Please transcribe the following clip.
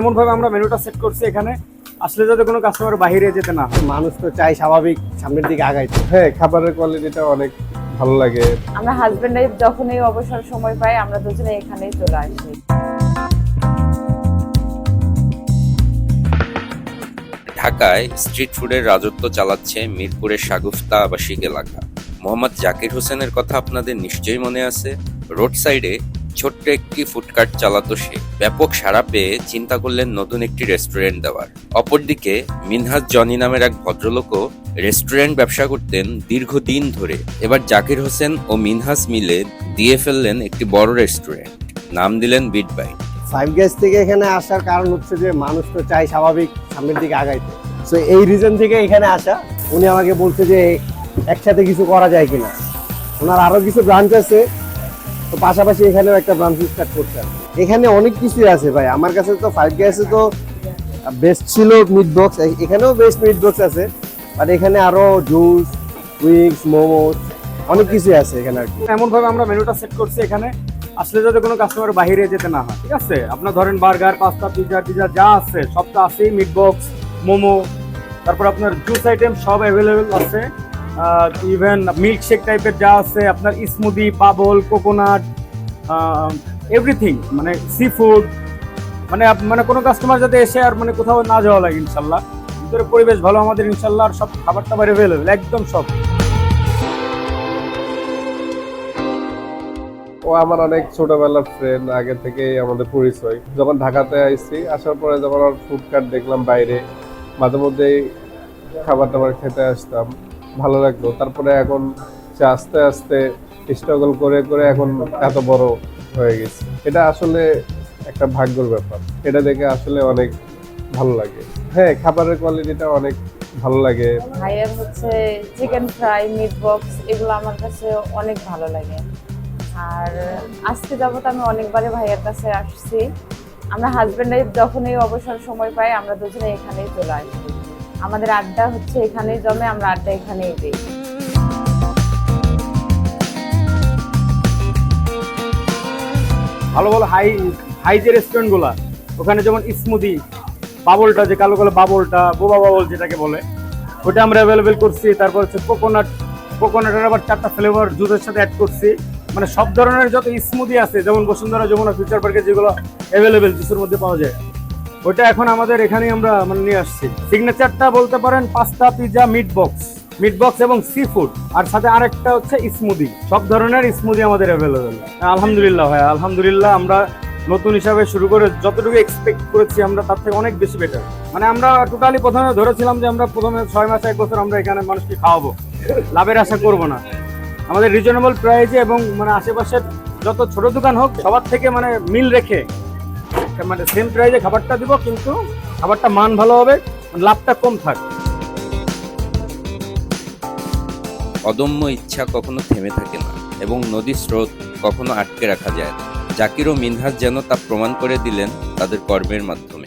এমন ভাবে আমরা মেনুটা সেট করছি এখানে। আসলে যাতে কোনো কাস্টমার বাইরে যেতে না হয়। মানুষ তো চাই স্বাভাবিক সামনের দিকে আগাইতে। হ্যাঁ খাবারের কোয়ালিটিটা অনেক ভালো লাগে। আমরা হাজবেন্ড ওয়াইফ যখনই অবসর সময় পাই আমরা দুজনে এখানেই চলে আসি। ঢাকায় স্ট্রিট ফুডের রাজত্ব চালাচ্ছে মিরপুরের সাগুফতা আবাসিক এলাকা। মোহাম্মদ জাকির হোসেনের কথা আপনাদের নিশ্চয়ই মনে আছে। রোড সাইডে ছোট্ট একটি ফুডকার্ট চালাতো সে। ব্যাপক সাড়া পেয়ে চিন্তা করলেন নতুন একটি রেস্টুরেন্ট দেওয়ার। অপরদিকে মিনহাজ জনি নামের এক ভদ্রলোকও রেস্টুরেন্ট ব্যবসা করতেন দীর্ঘদিন ধরে। এবার জাকির হোসেন ও মিনহাজ মিলে দিয়ে ফেললেন একটি বড় রেস্টুরেন্ট। নাম দিলেন বিট বাইট। ফাইভ গেজ থেকে এখানে আসার কারণ হচ্ছে যে মানুষ তো চাই স্বাভাবিক সামনের দিকে আগাইতে। সো এই রিজন থেকে এখানে আসা। উনি আমাকে বলছে যে একসাথে কিছু করা যায় কিনা। ওনার আরও কিছু ব্রাঞ্চ আছে। তো পাশাপাশি এখানেও একটা ব্রাঞ্চ স্টার্ট করতে এখানে অনেক কিছুই আছে ভাই। আমার কাছে তো ফাইভ গ্যাসে তো বেস্ট ছিল মিট বক্স এখানেও বেস্ট মিট বক্স আছে। বাট এখানে আরও জুস উইংস মোমোস অনেক কিছুই আছে এখানে আর কি। এমন ভাবে আমরা মেনুটা সেট করছি এখানে। আসলে যাতে কোনো কাস্টমার বাইরে যেতে না হয়, ঠিক আছে? আপনার ধরেন বার্গার পাস্তা পিজা টিজা যা আছে, সব তো আছেই মিট বক্স মোমো তারপর আপনার জুস আইটেম সব অ্যাভেলেবেল আছে। ইভেন মিল্কশেক টাইপের যা আছে, আপনার স্মুদি পাবল কোকোনাট এভরিথিং মানে সি ফুড মানে মানে কোনো কাস্টমার যাতে এসে আর মানে কোথাও না যাওয়া লাগে ইনশাল্লাহ। ভিতরে পরিবেশ ভালো আমাদের ইনশাল্লাহ, আর সব খাবার টাবার অ্যাভেলেবেল একদম সব। ও আমার অনেক ছোটবেলার ফ্রেন্ড আগে থেকেই আমাদের পরিচয়। যখন ঢাকাতে আইছি, আসার পরে যখন ফুড কার্ট দেখলাম বাইরে, মাঝে মধ্যেই খাবার টাবার খেতে আসতাম। ভালো লাগল। তারপরে এখন সে আস্তে আস্তে স্ট্রাগল করে করে এখন এত বড় হয়ে গেছে। এটা আসলে একটা ভাগ্যর ব্যাপার। এটা দেখে আসলে অনেক ভালো লাগে। হ্যাঁ খাবারের কোয়ালিটিটা অনেক ভালো লাগে। ভাইয়ের হচ্ছে চিকেন ফ্রাই মিট বক্স এগুলো আমার কাছে অনেক ভালো লাগে। আর আজকে যাবত আমি অনেকবারই ভাইয়ের কাছে আসছি। আমরা ওয়াইফ যখনই অবসর সময় পাই, আমরা দুজনে এখানেই চলে আসি। আমাদের আড্ডা হচ্ছে এখানে জমে, আমরা আড্ডা এখানেই দিই। ভালো ভালো হাই হাই যে রেস্টুরেন্টগুলো ওখানে যেমন স্মুদি বাবলটা যে কালো কালো বাবলটা বোবা বাবল যেটাকে বলে, ওটা আমরা অ্যাভেলেবেল করছি। তারপর হচ্ছে কোকোনাট কোকোনাটের আবার চারটা ফ্লেভার জুসের সাথে অ্যাড করছি। মানে সব ধরনের যত স্মুদি আছে, যেমন বসুন্ধরা যমুনা ফিউচার পার্কে যেগুলো অ্যাভেলেবেল জুসের মধ্যে পাওয়া যায় ওটা এখন আমাদের এখানেই আমরা মানে নিয়ে আসছি। সিগনেচারটা বলতে পারেন pasta pizza meat box meat box এবং সি ফুড আর সাথে আরেকটা হচ্ছে স্মুদি সব ধরনের স্মুদি আমাদের অ্যাভেলেবেল আলহামদুলিল্লাহ ভাই, আলহামদুলিল্লাহ আমরা নতুন হিসাবে শুরু করে যতটুকু এক্সপেক্ট করেছি আমরা তার থেকে অনেক বেশি বেটার মানে আমরা টোটালি প্রথমে ধরেছিলাম যে আমরা প্রথমে ছয় মাস, এক বছর আমরা এখানে মানুষকে খাওয়াবো। লাভের আশা করব না। আমাদের রিজনেবল প্রাইসে এবং মানে আশেপাশের যত ছোট দোকান হোক, সবার থেকে মানে মিল রেখে মানে সেম প্রাইসে খাবারটা দিব, কিন্তু খাবারটা মান ভালো হবে, লাভটা কম থাকবে অদম্য ইচ্ছা কখনো থেমে থাকে না, এবং নদীর স্রোত কখনো আটকে রাখা যায় না। জাকির ও মিনহাজ যেন তা প্রমাণ করে দিলেন তাদের কর্মের মাধ্যমে।